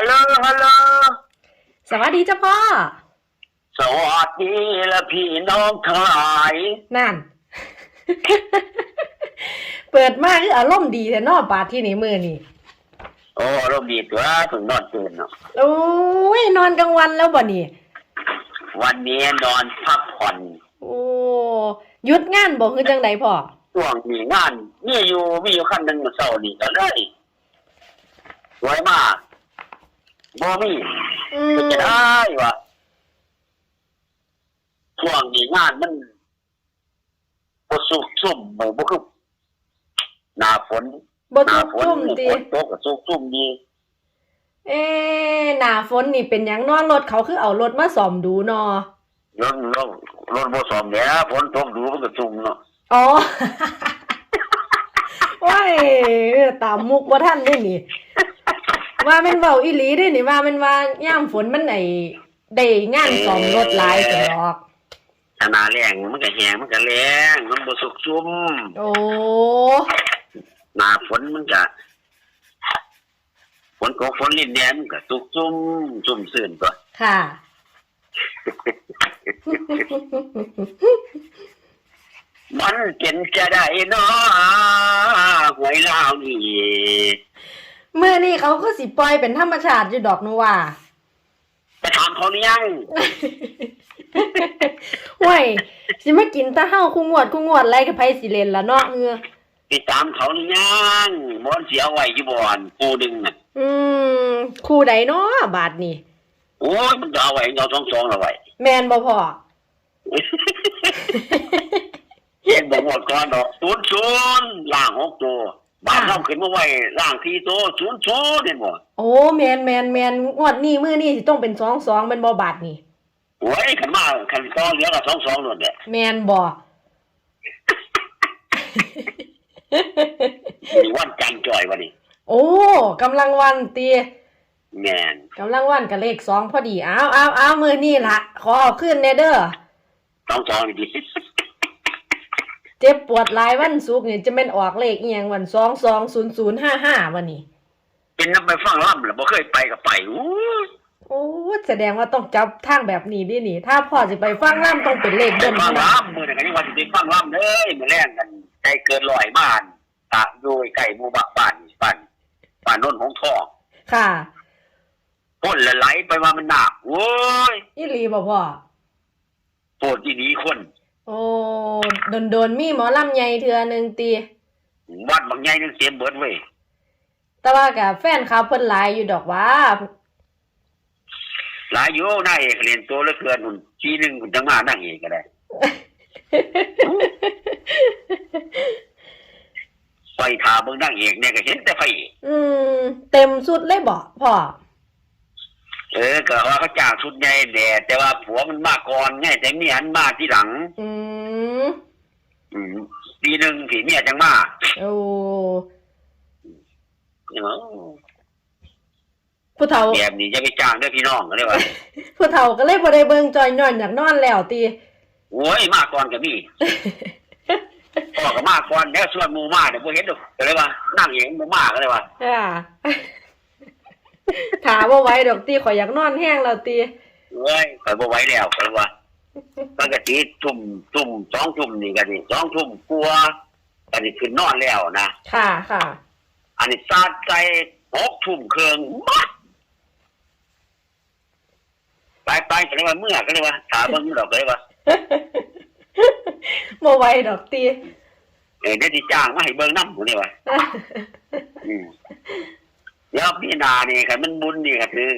ฮัลโหลฮัลโหลสวัสดีเจ้าพ่อ สวัสดีและพี่น้องทั้งหลายนั่น เปิดมาคืออารมณ์ดีแต่นอบาดที่นี่มือนี่โอ้เราดีตัวถึงนอนตื่นเนาะโอ้ยนอนกลางวันแล้วบ่นี่วันนี้นอนพักผ่อนโอ้หยุดงานบ่คือจังไดพ่อช่วงมีงานมีอยู่มีอยู่ขั้นหนึ่งเมื่อเช้านี่ก็เลยสวยมาก บ่มีอืมก็จะได้วะช่วงนี้งานมันบ่สุกซุ่มบ่บ่คือหน้าฝนบ่หน้าทุกฝนทุ่มติฝนตกก็สุกซุ่มดีเอ๊ะหน้าฝนนี่เป็นหยังนอนรถเขาคือเอารถมาซ่อมดูเนอรถรถรถบ่ซ่อมแล้วฝนตกดูมันก็ซุ่มเนาะอ๋อ ว้ายตามมุกบ่ทันเด้นี่ ว่าแม่นเว้าอีหลีเด้นี่ว่าแม่นว่าย่ามฝนมันไอ้ได้งานซ่อมรถหลายจังดอกถ้าหนาแรงมันก็แห้งมันก็แรงมันบ่สุกซุ่มโอ้หน้าฝนมันก็ฝนตกฝนลิ้นแดงมันก็สุกซุ่มซุ่มซื่นตัวค่ะ มันเป็นจะได้เนาะหวยลาวนี่ เมื่อนี่เขาก็สิปล่อยเป็นธรรมชาติอยู่ดอกนูว่าไปถามเขาหรือยังห่วยสิมากินแตะเฮาคู่งวดคู่งวดไรกับไผสิเล่นละเนาะเงือไปตามเขาหรือยังบอนเสียไว้อยู่บ่อนปูดึงน่ะอืมคู่ใดเนาะบาทนี่โอ้ยมันจะเอาไว้เอาสองสองเอาไว้แม่นบ่พ่อเองบอกว่าก่อนดอกศูนย์ศูนย์ล่างหกตัว บาทน้ำขึ้นมาไว้ล่างสี่ตัวศูนย์ศูนย์เนี่ยบ่โอ้แม่นแม่นแม่นงวดนี้มื้อนี้สิต้องเป็น2 2เป็นบ่บาทนี่โอ้ยขันมาขันต้องเหลือกับสองสองนั่นแหละแม่นบ่มีวันจันทร์จ่อยวันนี้โอ้กำลังวันตีแมนกำลังวันกับเลขสองพอดีอ้าวอ้าวอ้าวมื้อนี้ล่ะขอเอาขึ้นแน่เด้อสองสองนี่ดี เจ็บปวดหลายวันสุกร์นี่จะแม่นออกเลขอีหยังวัน220055วันนี้ เป็นนับไปฟังล่ำหรือบ่เคยไปกับไปอู้โอ้แสดงว่าต้องจับทางแบบนี้ดินี่ถ้าพ่อสิไปฟังล่ำต้องเป็นเลขไปเบิ้ลฟังเท่านั้นล่ำมือหนึ่งกันยังวันที่ฟังล่ำเลยมือแรกกันใจเกินร้อยบ้านตะโดยไก่หมู่บ้านบ้านนี่บ้านบ้านโน้นหงทองค่ะ พ่นละไหลไปว่ามันหนักโอ้ยอีหลีบ่พ่อ โปรดที่นี้คน โอ้ โดนโดนๆมีหมอลำใหญ่เทื่อหนึงตี วัดบางใหญ่นึงเสียเบิดเว้ยแต่ว่ากับแฟนคลับเพิ่นหลายอยู่ดอกว่าหลายอยู่นายเอกเรียนตัวเหลือเกินหุ่นทีหนึ่งหุ่นจังมานั่งเอกก็ได้ไฟทาเบิ่งนั่งเอกเนี่ยก็เห็นแต่ไฟอืม เต็มสุดเลยบ่พ่อ เออก็ว่าเขาจ้างชุดใหญ่แด่แต่ว่าผัวมันมาก่อนไงแต่เมียหันมาที่หลัง อืม อืมปีหนึ่งผีเมียจังมาโอ้เนาะผู้เฒ่าแบบนี้จะไปจ้างเด้อพี่น้องก็เลยว่าผู้เฒ่าก็เลยบ่ได้เบิ่งจอยนอนอยากนอนแล้วตีโอ้ยมาก่อนก็มีพ่อก็มาก่อนแล้วส่วนหมู่มาเดี๋ยวบ่เห็นดอกก็เลยว่านั่งเองหมู่มาก็เลยว่าอ่าถามว่าไหว้ดอกตีขอยอยากนอนแห้งแล้วตีเอ้ยข่อยบ่ไหวแล้วก็เลยว่า ปกติทุ่มทุ่มสองทุ่มนี่ก็สิสองทุ่มกลัวก็สิขึ้นนอนแล้วนะค่ะค่ะ อันนี้ซาดใจหกทุ่มเครื่องมัดไปไปก็เลยว่าเมื่อก็เลยว่าถามเบิ่งดอกก็เลยว่าบ่ไหว้ดอกตีเออได้ที่จ้างมาให้เบิ่งน้ำผมนี่ว่าอืมแล้วพี่นานี่คันมันบุญนี่ก็คือ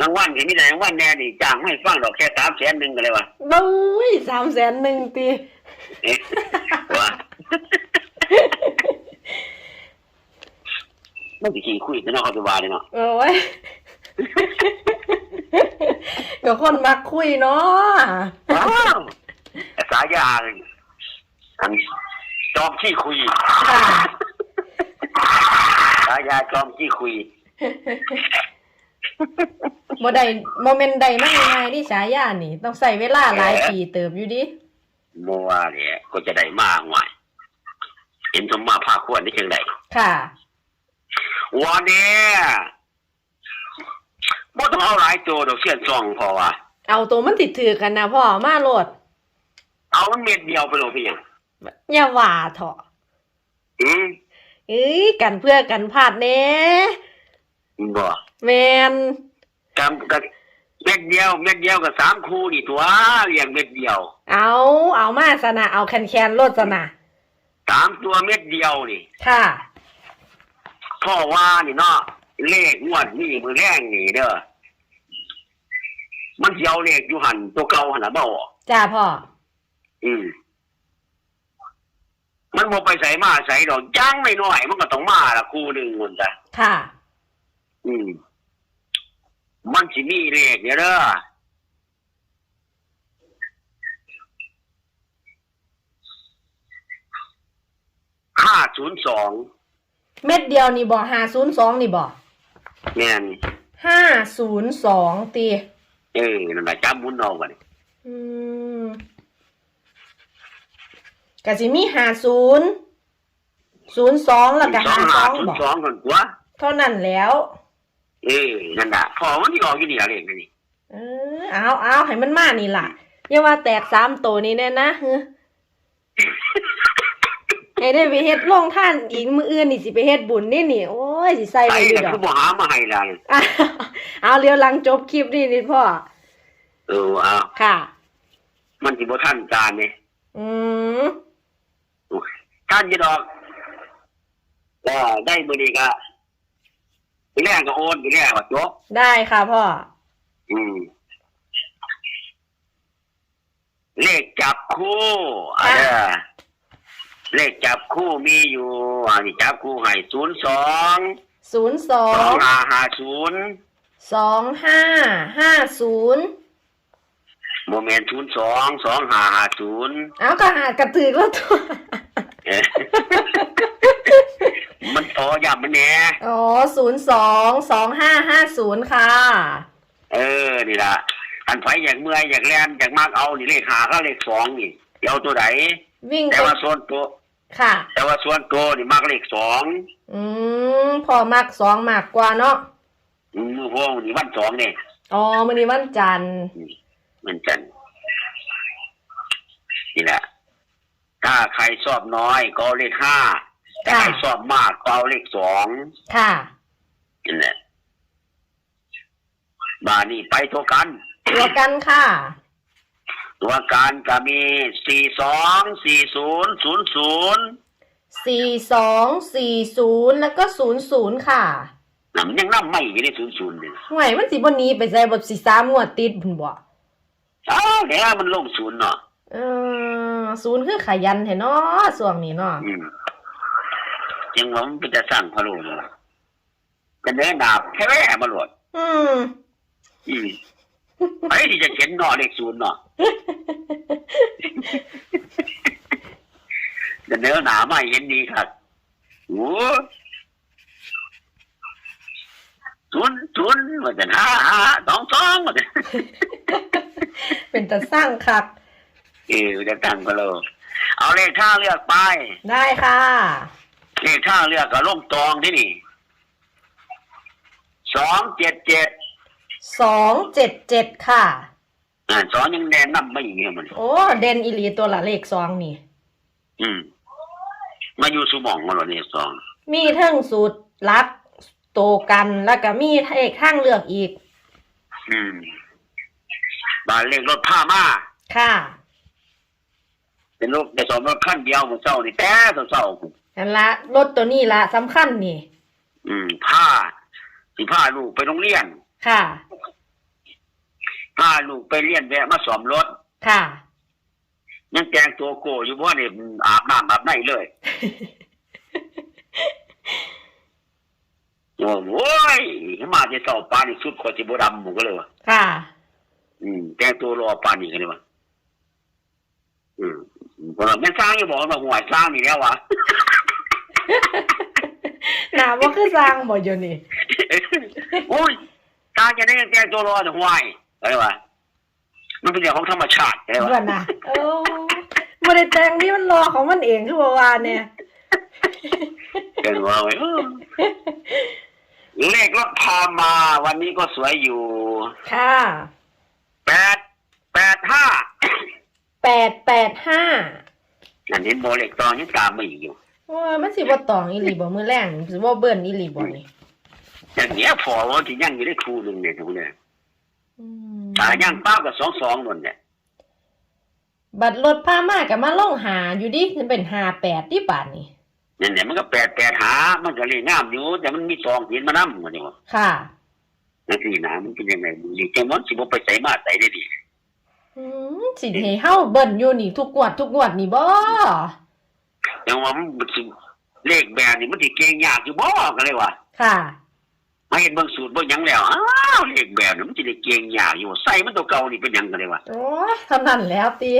รางวัลที่มีแต่รางวัลแน่นี่จ้างมาให้ฟังดอกแค่สามแสนหนึ่งก็เลยว่าบุ้ยสามแสนหนึ่งตีเอ๊ะว่าไม่ได้ขี้คุยกันเนาะเขาจะว่าเลยเนาะโอ้ยก็คนมักคุยเนาะว้าวแต่สายาอันจอมขี้คุยค่ะสายาจอมขี้คุย บ่ได้บ่แม่นได้มาง่ายๆที่ฉายานี่ ต้องใช้เวลาหลายปีเติบอยู่ดิโมว่าเนี่ยก็จะได้มากหน่อยเห็นสมมาพาควรได้เชิงใดค่ะวันนี้บ่ต้องเอาหลายตัวดอกเสียนซองพอว่าเอาตัวมันติดถือกันนะพ่อมาโลด เอามันเม็ดเดียวไปโลดพี่หยังอย่าว่าเถอะอืมเอ้ยกันเพื่อกันพลาดแน่ บ่แมนกำกับเม็ดเดียวเม็ดเดียวกับสามคู่นี่ตัวเลี้ยงเม็ดเดียว เอาเอามาสนะเอาแคนแคนๆโลดสนะสามตัวเม็ดเดียวนี่ค่ะพ่อว่านี่เนาะเลขงวดนี่มือแรงนี่เด้อมันสิเจียวเลขอยู่หันตัวเก่าหันน่ะบ่ออกจ้าพ่ออืมมันบ่ไปใส่มาใส่ดอกจ้างไม่น้อยมันก็ต้องมาละคู่หนึ่งมันจ้ะค่ะ อืม มันสิมีเลขเนี่ยเด้อห้าศูนย์สองเม็ดเดียวนี่บ่ห้าศูนย์สองนี่บ่แม่นห้าศูนย์สองตีเออนั่นแหละจำบุญเอากันอืมกะสิมีห้าศูนย์ศูนย์สองแล้วก็สองห้าสห้าองศูนบ่ย์สองคนตัว เท่านั้นแล้ว เออนั่นแหละพอมันที่ออกอยู่นี่อะไรนี่เออเอาเอาให้มันมานี่ล่ะอย่าว่าแตกสามตัวนี้แน่นะเฮ้อให้ได้ไปเฮ็ดโรงท่านอีกมืออื่นนี่สิไปเฮ็ดบุญนี่นี่โอ้ยสิใส่ไอ้ไว้อยู่แต่ดอคืกอบ่หามาให้ล่ะอะเอาเรียวหลังจบคลิปนี่นี่พ่อเออเอาค่ะ มันสิบ่ทันการนี่อืมท่านจะดอกก็ได้มื้อนี้ก็ ไปแรกก็โอนไปแรกก็จบได้ค่ะพ่อ อืม เลขจับคู่อ่าค่ะเลขจับคู่มีอยู่อันนี้จับคู่ให้ศูนย์สองศูนย์สอสองงห้าห้าศูนย์สองห้าห้าศูนย์โมเมนต์ศูนย์สองสองห้าห้าศูนย์เอาก็หากระถือแล้วตัว มันโตย่ำมันแหน่อ๋อศูนย์สองสองห้าห้าศูนย์ค่ะ เออ นี่ล่ะอันไฟอยากเมื่อยอยากแล่นอยากมากเอานี่เลขหาก็เลขสองนี่เดี๋ยวเอาตัวไหนวิ่งแต่ไปว่าส่วนตัว ค่ะ แต่ว่าส่วนตัวนี่มากเลขสองอืมพอมักสองมากกว่าเนาะอืมมือพวกนี่วันสองเนี่ยอ๋อมื้อนี้วันจันทร์มันจันนี่แหละถ้าใครชอบน้อยก็เอาเลขห้า แต่ใครชอบมากก็เอาเลขสองค่ะนั่นแหละบานี่ไปตัวกัน ตัวกันค่ะ ตัวการก็มีสี่สองสี่ศูนย์ศูนย์ศูนย์สี่สองสี่ศูนย์แล้วก็ศูนย์ศูนย์ค่ะน่ะมันยังนั่ไม่อยู่ในศูนย์ศูนย์เลยห่วยมันสิบ่หนี้ไปใส่บ่สิสามงวดติดพุ่นบ่อ้าวแล้วมันลงศูนย์เนาะเออศูนย์คือขยันแท้เนาะช่วงนี้เนาะอืม ยังว่ามันเป็นจะสร้างพะโล้เลยจะเนื้อหนาบแค่แม่มาโหลดอืมอืมไอ้ที่จะเขียนเนาะเลขศูนย์เนาะจะเนื้อหนาไม่เห็นดีครับโอ้ศูนย์ศูนย์มันจะห้าห้าสองสองมันจะเป็นตาสร้างคักเออจะตั้งพะโล้เอาเลขข้างเลือกไป ได้ค่ะ เลขข้างเลือกก็ลงตองที่นี่สองเจ็ดเจ็ดสองเจ็ดเจ็ดค่ะ อ่าสองยังแนนนับไม่อย่างเงี้ยมัน โอ้ เด่นอีหลีตัวละเลขสองนี่ อืม มาอยู่สมองมาหรอเนี่ยสองมีเทั้งสูตรลักโตกันแล้วก็มีเลขข้างเลือกอีกอืมบานเลขรถผ้ามาค่ะ เป็นรถแต่สองรถขั้นเดียวมันเศร้านี่แต่เศร้าๆ นั่นละรถตัวนี้ละสำคัญนี่ อืมผ้าสิผ้าลูกไปโรงเรียนค่ะ ผ้าลูกไปเรียนแวะมาสอมรถ ค่ะ ยังแต่งตัวโกอยู่เพราะเนี่ยอาบน้ำอาบในเลยโอ้โว้ยมาจะเศร้าปานนี่สุดขอจิบดำหมูก็เลยวะค่ะ อืมแต่งตัวรอปานนี่กันเลยวะอืมพอเราแม่นสร้างอยังบอกว่าหัวสร้างนี่แล้ววะ หนาว่าคือสร้างบ่อยู่นี่โอ้ยตาจะได้แต่งตัวรอแต่หวายอะไรวะมันเป็นเรื่องของธรรมชาติอะไรวะเพื่อนนะโอ้บ่ได้แต่งนี่มันรอของมันเองคือว่าว่าเนี่ยเป็นว่าไว้เออเลขรถพามา วันนี้ก็สวยอยู่ ค่ะแปดแปดห้าแปดแปดห้าอันนี้โบเล็กตอนนี้ตามมาอี กอยู่ว่ามันสิบ่ตองอีหลีบ่มือแรงสิบ่เบิ่นอีหลีบ่นี่อย่างเนี้ยพอว่าที่ยังอยู่ได้ครูหนึ่งเนี่ยทุกเนี่ยอืมตายังป้ากับสองสองนนเนี่ยบัตรรถพามากับมาล่องหาอยู่ดิมันเป็นหาแปดที่บาทนี่เนี่ยเนี่ยมันก็แปดแปดหา มันก็เลยงามอยู่ แต่มันมีสองเห็นมานั่มันนี่วะค่ะ นั่นสินะมันเป็นยังไงมึงนี่จังมันสิบ่ไปใส่มาใส่ได้ดิอืมสิให้เฮาเบิ่นอยู่นี่ทุกงวดทุกงวดนี่บ่ จังว่ามันสิเลขแบบนี้มันสิเก่งยากอยู่บ่กันเลยว่ะค่ะ มาเห็นเบิ่งสูตรเบิ่งหยังแล้วอ้าวเลขแบบนี้มันสิได้เก่งยากอยู่ใส่มันตัวเก่านี่เป็นหยังกันเลยว่ะโอ้ยทำนั่นแล้วตี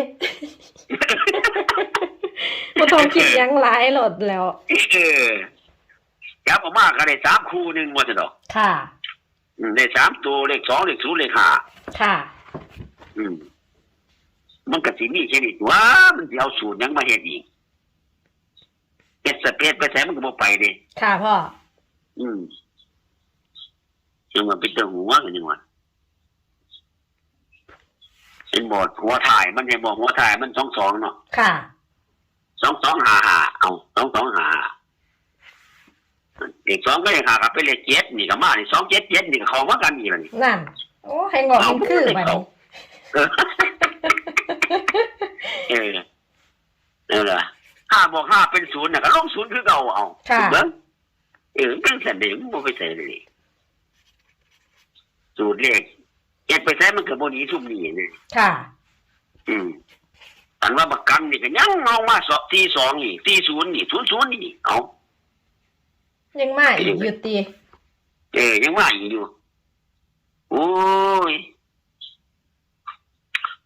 บ่ต้องคิดหยังหลายโลดแล้ว เออจับออกมาก็ได้สามคู่หนึงว่าซะดอกค่ะ อืมได้สามตัวเลขสองเลขศูนย์เลขห้า ค่ะ อืมมันก็สิมีแค่นี้ตัวมันสิเอาสูตรหยังมาเฮ็ดอีก เฮ็ดสเปซไปแท้มันก็บ่ไปเด้ค่ะพ่อ อืมยังว่าเป็นตัวหัวกันยังว่าเป็นบอดหัวถ่ายมันยังบอกหัวถ่ายมันสองสองเนาะค่ะสองสองหาหาเอาสองสองหาเด็กสองก็เลยหากับไปเลยเจ็ดนี่ก็มานี่สองเจ็ดเจ็ดนี่ก็เขามากันอีกแล้วนี่นั่นโอ้ให้งอกมันคือบัดนี้เออเออเออละ ห้าบอกห้าเป็นศูนย์น่ะก็ลงศูนย์คือเก่าเอาค่ะเบิ้งเออเป็นสันเด็กมันบ่ไปใส่เลยสูตรเลขเอ็ดไปใช้มันก็บ่ดีซุ่มนี่นี่ค่ะ อืมอันว่าบักกันนี่ก็ยังเอามาสอบที่สองนี่ที่ศูนย์นี่ศูนย์ศูนย์นี่เอายังมาอีกอยู่ตีเออยังว่าอีกอยู่โอ้ย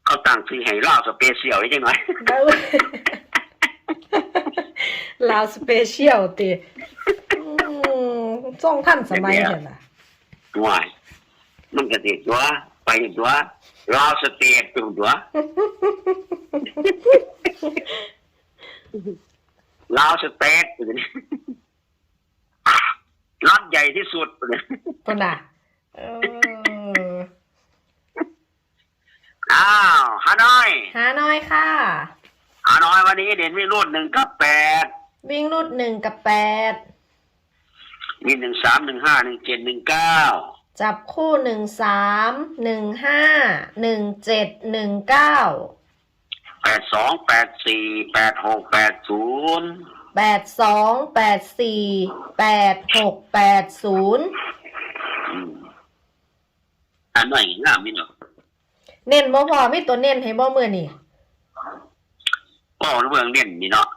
เขาตั้งชื่อให้ล่าวสเปเชียลไว้จังหน่อยเบ้า ลาวสเปเชียลตีอืมทรงท่านสมัยเห็นล่ะว่ายมันก็ติดตัวไปตัวลาวสเตทตัวตัวลาวสเตทตัวนี้รัฐใหญ่ที่สุดตัวนี้คนน่ะเอออ้าวฮานอย หาน้อยค่ะ ฮานอยวันนี้เด่นไม่รุ่นหนึ่งกับแปดวิ่งรูดหนึ่งกับแปดมีหนึ่งสามหนึ่งห้าหนึ่งเจ็ดหนึ่งเก้าจับคู่หนึ่งสามหนึ่งห้าหนึ่งเจ็ดหนึ่งเก้าแปดสองแปดสี่แปดหกแปดศูนย์แปดสองแปดสี่แปดหกแปดศูนย์อันหน่อยงามนี่เนาะเน้นบ่พอไม่ตัวเน้นให้บ่มือนี่ ก็เรื่องเน้นนี่เนาะ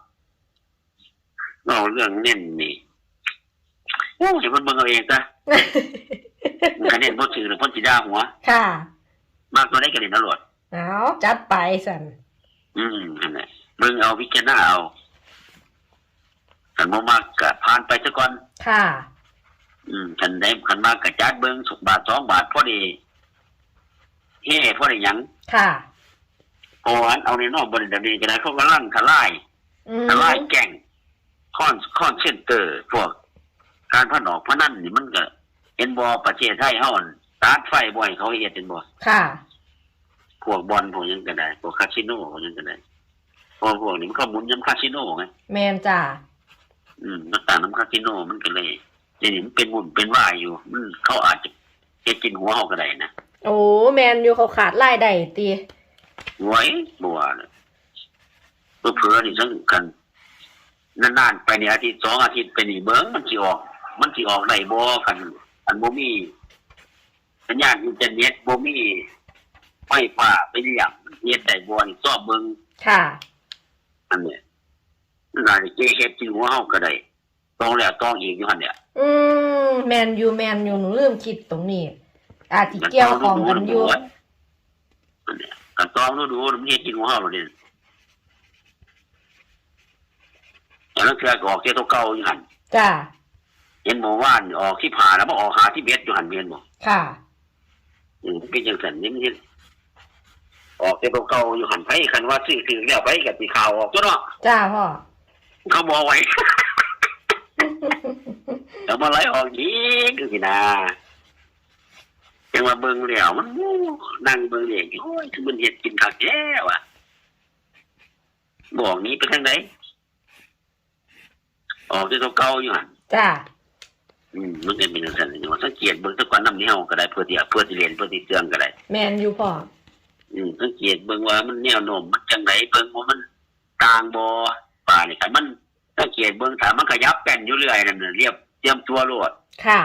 ก็เรื่องเน้นนี่โอ้ยมันเบิ่งเอาเองซะมันคะแนนบ่ถือหรือพ่นสีดาหัว ค่ะ มากตัวได้กระเด็นตำรวจเอาจัดไปสันอืมนั่นแหละเบิ่งเอาพิจารณาเอาคันบ่มากก็ผ่านไปซะก่อน ค่ะ อืมคันได้คันมากก็จัดเบิ่งสุกบาทสองบาทพอดีเฮ้พอได้หยัง ค่ะ โอ้อันเอาในนอกบริษัทนี้ก็ได้เขากำลังทลายอืมทลายแก่งคอนคอนเซนเตอร์พวกการพนอกพนันนี่มันก็เห็นบอประเทศไทยเฮานั่นสตาร์ทไฟบ่อยเขาเฮ็ดเป็นบ่ค่ะ พวกบอลพวกหยังก็ได้พวกคาสิโนพวกหยังก็ได้พวกพวกนี้มันก็หมุนย้ำคาสิโนไง แมนจ้าอืมมันต่างน้ำคาสิโนมันก็เลยเดี๋ยวนี้มันเป็นหมุนเป็นว่ายอยู่ มันเขาอาจจะเฮ็ดกินหัวเฮาก็ได้นะโอ้แมนอยู่เขาขาดรายได้ตี ไว้บ่ว่าเลยเผื่อๆนี่ซังกันนานๆไปนี่อาทิตย์สองอาทิตย์ไปนี่เบิ่งมันสิออก มันสิออกได้บ่คันอันบ่มีสัญญาณอินเทอร์เน็ตบ่มีไฟฟ้าไปเลี้ยงเฮ็ดได้บ่นี่ซอบเบิ่งค่ะ อันเนี้ยมันอาจจะเจ๊เฮ็ดที่หัวเฮาก็ได้ต้องแล้วต้องอีกอยู่หั่นเนี่ยอืมแมนอยู่แมนอยู่หนูลืมคิดตรงนี้อาจจะเกี่ยวของกันอยู่อันเนี้ย กันต้องดูๆมันเฮ็ดที่หัวเฮาเลยเนี่ยแล้วเทื่อก็ออกเที่ยวเก่าอยู่หั่นจ้าเห็นหมู่ว่านออกที่ผ่าแล้วมาออกหาที่เบ็ดอยู่หั่นเมียนบ่ค่ะอืมเป็นจังซั่นนี่มันเฮ็ดออกเที่ยวเก่าอยู่หั่นไผคันว่าซื้อถึงแล้วไปก็สิข่าวออกตัวเนาะจ้าพ่อเขาบอกไว้แล้วมาไหลออกอีกคือสินะ ยังมาเบิ่งแล้วมันนั่งเบิ่งเองโอ้ยคือมันเห็ดกินคักแย่ว่ะบอกนี้ไปทางไหนออกที่ตัวเก่าอยู่หั่นจ้าอืมมันเป็นเป็นสันนิษฐานสังเกตเบิ่งแตะกอนน้ำนี้เฮาก็ได้เพื่อที่เพื่อที่เรียนเพื่อที่เสื่องก็ได้แมนอยู่พ่ออืมสังเกตเบิ่งว่ามันแนวโน้มมันจังไหนเบิ่งว่ามันต่างบ่ป่านี่คันมันสังเกตเบิ่งถ้ามันขยับแป้นอยู่เรื่อยนั่นน่ะเรียบเตรียมตัวโลดค่ะ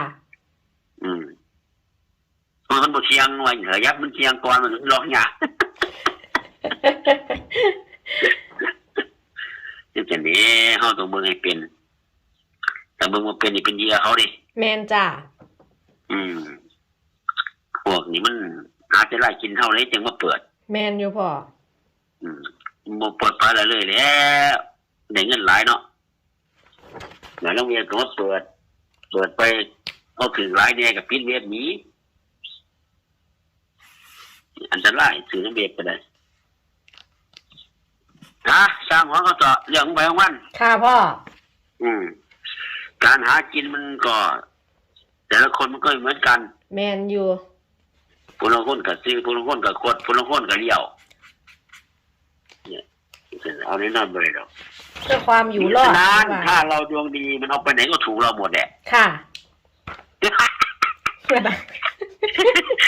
อืมเพราะ มันบ่เชียงว่าขยับมันเชียงก่อนมันร้องหยาจังซั่นนี้เฮาต้องเบิ่งให้เป็นถ้าเบิ่งบ่เป็นนี่เป็นเหยื่อเขาดิแมนจ้าอืมพวกนี้มันอาจจะไล่กินเท่าไรจึงมาเปิด แมนอยู่พ่ออืมบ่เปิดไปแล้วเลยแหล้วได้เงินหลายเนาะแล้วโรงเรียนก็มาเปิด เปิดไปเอาถึงหลายเนี่ยกับปิดเว็บหนี้ อันตรายถือน้ำเว็บก็ได้ฮะสร้างหัวเขาต่อเรื่องของไปของมันค่ะพ่อ อืม การหากินมันก็ แต่ละคนมันก็ไม่เหมือนกันแมนอยู่ผู้ลางคนกับซื้อผู้ลางคนกับกดผู้ลางคนกับเลี้ยว เนี่ยเอาแน่นอนไปเลยหรอกเพื่อความอยู่รอดฉะนั้นว่าถ้าเราดวงดีมันเอาไปไหนก็ถูกเราหมดแหละค่ะ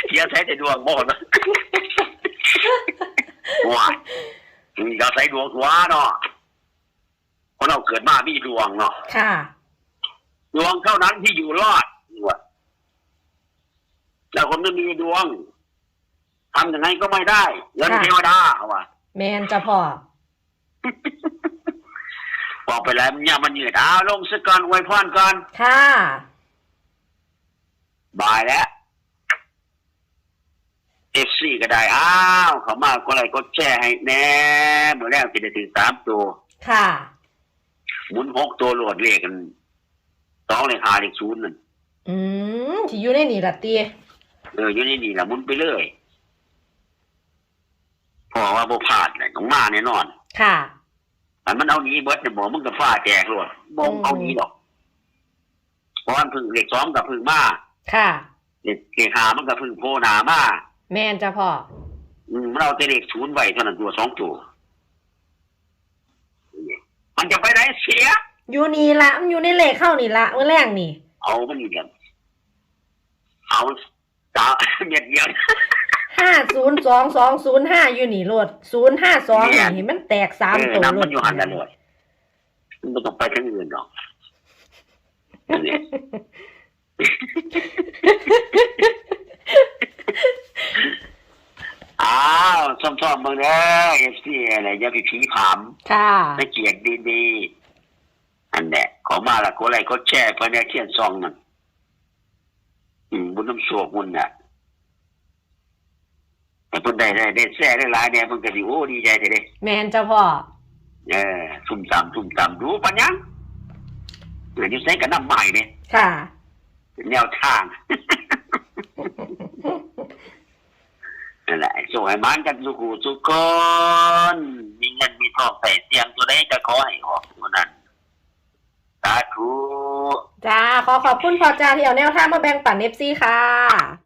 เทียใช้แต่ดวงหมดนะว้าเราใช้ดวงหัวเนาะเพราะเราเกิดมามีดวงเนาะค่ะ ดวงเท่านั้นที่อยู่รอดว่ะแล้วคนไม่มีดวงทำยังไงก็ไม่ได้เงินค่ะเทวดาว่ะแมนจ้ะพ่อบอกไปแล้วมันอย่ามันยืดอ้าวลงสักก่อนอวยพรก่อนค่ะบายแล้วเอ ฟซีก็ได้ อ้าวเขามาก็อะไรก็แช่ให้แน่เมื่อแรกจะได้ถึงสามตัว ค่ะ หมุนหกตัวโหลดเลขกันสองเลขหาเลขศูนย์นั่นอืมที่อยู่ในนี่ละตีเอออยู่ในนี่นะหมุนไปเรื่อยพอว่าบ่พลาดเลยต้องมาแน่นอนค่ะ อันมันเอาหนี้เบิดเนี่ยหมอมึงก็ฟ้าแจกโลดบ่เอาหนี้หรอกเพราะมันเพึ่งเลขสองกับพึ่งมาค่ะเลขเลขหามันก็พึ่งโพหนามา แมนจ้ะพ่อ อืมมันเอาแต่เลขศูนย์ไว้เท่านั้นตัวสองตัวมันจะไปไหนเสีย อยู่นี่ละมันอยู่ในเลขเข้านี่ละเมื่อแรกนี่ เอามันนี่เดียวเอาตา เมียดเดียว ห้าศูนย์สองสองศูนย์ห้าอยู่นี่โลดศูนย์ห้าสองนี่มันแตกสามเออตัวน้ำโลมันดอยู่หันละเลยมันไม่ต้องไปทางอื่นหรอกอันนี้ อ้าวซ่อมๆเมืองเด้อเอฟซีอะไรอย่าไปผีผามค่ะให้เกียรติดีๆอันเนี้ยขอมาละก็อะไรก็แช่ไปในเทียนซองมันอืมบุญน้ำโศกมันน่ะแต่เพิ่นได้ได้ได้แช่ได้หลายเนี่ยมันก็สิโอ้ดีใจเถอะเด้แมนจ้ะพ่อเออซุ่มตามซุ่มตามดูปัญญังเดี๋ยวนี้ใช้กับน้ำใหม่เนี่ยค่ะ แนวทาง นั่นแหละส่งให้มันกันสุขูสุกคนมีเงินมีทองใส่เสียงตัวได้ก็ขอให้ออกตัวนั้นสาธุจ้าขอขอบคุณพ่อจ้าที่เอาแนวทางมาแบ่งปันเอฟซีค่ะ